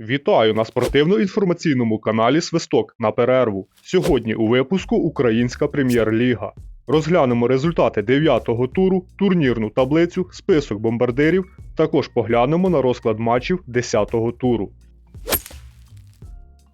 Вітаю на спортивно-інформаційному каналі Свисток на перерву. Сьогодні у випуску Українська прем'єр-ліга. Розглянемо результати 9-го туру, турнірну таблицю, список бомбардирів. Також поглянемо на розклад матчів 10-го туру.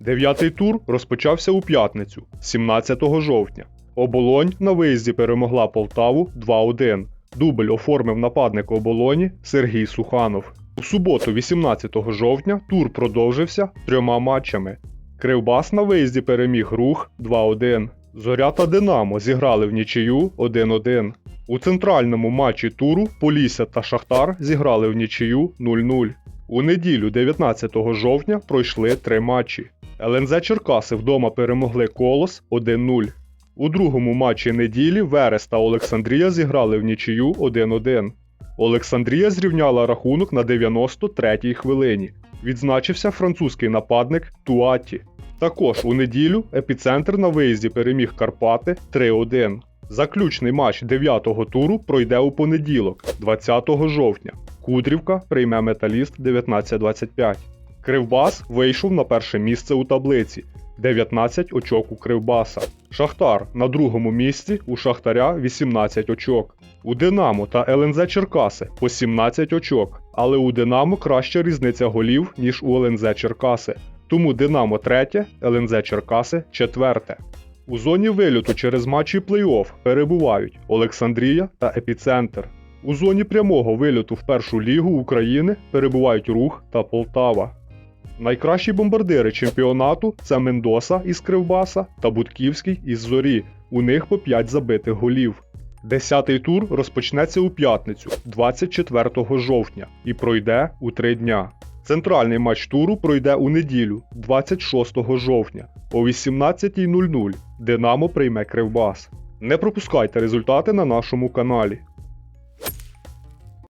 Дев'ятий тур розпочався у п'ятницю, 17 жовтня. Оболонь на виїзді перемогла Полтаву 2-1. Дубль оформив нападник оболоні Сергій Суханов. У суботу, 18 жовтня, тур продовжився трьома матчами. Кривбас на виїзді переміг рух 2-1. Зоря та Динамо зіграли в нічию 1-1. У центральному матчі туру Полісся та Шахтар зіграли в нічию 0-0. У неділю, 19 жовтня, пройшли три матчі. ЛНЗ Черкаси вдома перемогли Колос 1-0. У другому матчі неділі Верес та Олександрія зіграли в нічию 1-1. Олександрія зрівняла рахунок на 93-й хвилині. Відзначився французький нападник Туаті. Також у неділю епіцентр на виїзді переміг Карпати 3-1. Заключний матч 9-го туру пройде у понеділок, 20 жовтня. Кудрівка прийме металіст 19-25. Кривбас вийшов на перше місце у таблиці 19 очок у Кривбаса. Шахтар на другому місці у Шахтаря 18 очок. У Динамо та ЛНЗ Черкаси по 17 очок, але у Динамо краща різниця голів, ніж у ЛНЗ Черкаси. Тому Динамо третє, ЛНЗ Черкаси четверте. У зоні вильоту через матчі плей-офф перебувають Олександрія та Епіцентр. У зоні прямого вильоту в першу лігу України перебувають Рух та Полтава. Найкращі бомбардири чемпіонату це Мендоса із Кривбаса та Будківський із Зорі. У них по 5 забитих голів. Десятий тур розпочнеться у п'ятницю, 24 жовтня, і пройде у три дня. Центральний матч туру пройде у неділю, 26 жовтня, о 18.00. Динамо прийме Кривбас. Не пропускайте результати на нашому каналі.